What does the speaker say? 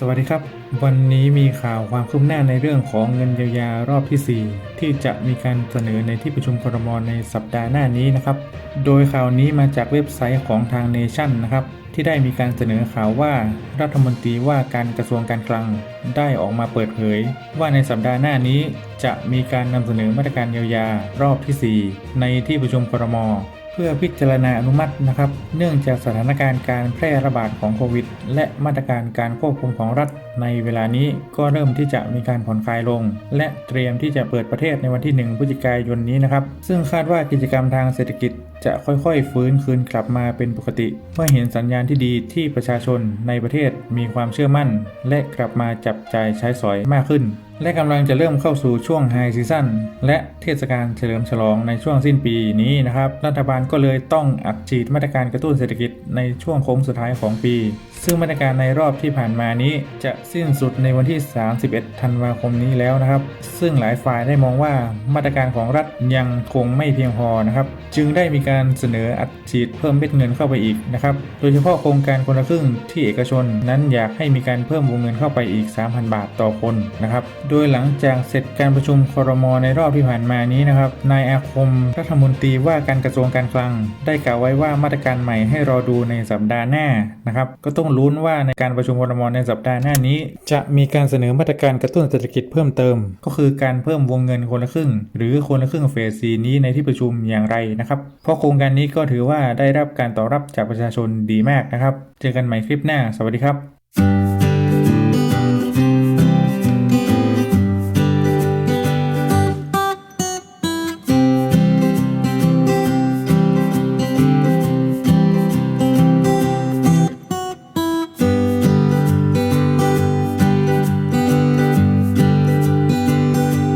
สวัสดีครับ วันนี้มีข่าวความคืบหน้าในเรื่องของเงินเยียวยารอบที่ 4 ที่จะมีการเสนอในที่ประชุมครมในสัปดาห์หน้านี้นะครับ โดยข่าวนี้มาจากเว็บไซต์ของทางเนชั่นนะครับ ที่ได้มีการเสนอข่าวว่ารัฐมนตรีว่าการกระทรวงการคลังได้ออกมาเปิดเผย ว่าในสัปดาห์หน้านี้จะมีการนำเสนอมาตรการเยียวยารอบที่ 4 ในที่ประชุมครมเพื่อพิจารณาอนุมัตินะครับ เนื่องจากสถานการณ์การแพร่ระบาดของโควิด และมาตรการการควบคุมของรัฐในเวลานี้ก็เริ่มที่จะมีการผ่อนคลายลง และเตรียมที่จะเปิดประเทศในวันที่ 1พฤศจิกายนนี้นะครับ ซึ่งคาดว่ากิจกรรมทางเศรษฐกิจจะค่อยๆ ฟื้นคืนกลับมาเป็นปกติ เมื่อเห็นสัญญาณที่ดีที่ประชาชนในประเทศมีความเชื่อมั่น และกลับมาจับจ่ายใช้สอยมากขึ้น และกำลังจะเริ่มเข้าสู่ช่วงไฮซีซั่นและเทศกาลเฉลิมฉลองในช่วงสิ้นปีนี้นะครับ รัฐบาลก็เลยต้องอัดฉีดมาตรการกระตุ้นเศรษฐกิจในช่วงโค้งสุดท้ายของปี ซึ่งมาตรการในรอบที่ผ่านมานี้จะสิ้นสุดในวันที่ 31 ธันวาคมนี้แล้วนะครับ ซึ่งหลายฝ่ายได้มองว่ามาตรการของรัฐยังคงไม่เพียงพอนะครับ จึงได้มีการเสนออัดฉีดเพิ่มเม็ดเงินเข้าไปอีกนะครับ โดยเฉพาะโครงการคนละครึ่งที่เอกชนนั้นอยากให้มีการเพิ่มวงเงินเข้าไปอีก 3,000 บาทต่อคนนะครับ โดยหลังจากเสร็จการประชุมครมในรอบที่ผ่านมานี้นะครับ นายอาคมรัฐมนตรีว่าการกระทรวงการคลัง ได้กล่าวไว้ว่ามาตรการใหม่ให้รอดูในสัปดาห์หน้านะครับ ก็ต้องลุ้นว่าในการประชุมครมในสัปดาห์หน้านี้ จะมีการเสนอมาตรการกระตุ้นเศรษฐกิจเพิ่มเติม ก็คือการเพิ่มวงเงินคนละครึ่ง หรือคนละครึ่งเฟสซีนี้ในที่ประชุมอย่างไรนะครับเพราะโครงการนี้ก็ถือว่าได้รับการตอบรับจากประชาชนดีมากนะครับ เจอกันใหม่คลิปหน้า สวัสดีครับ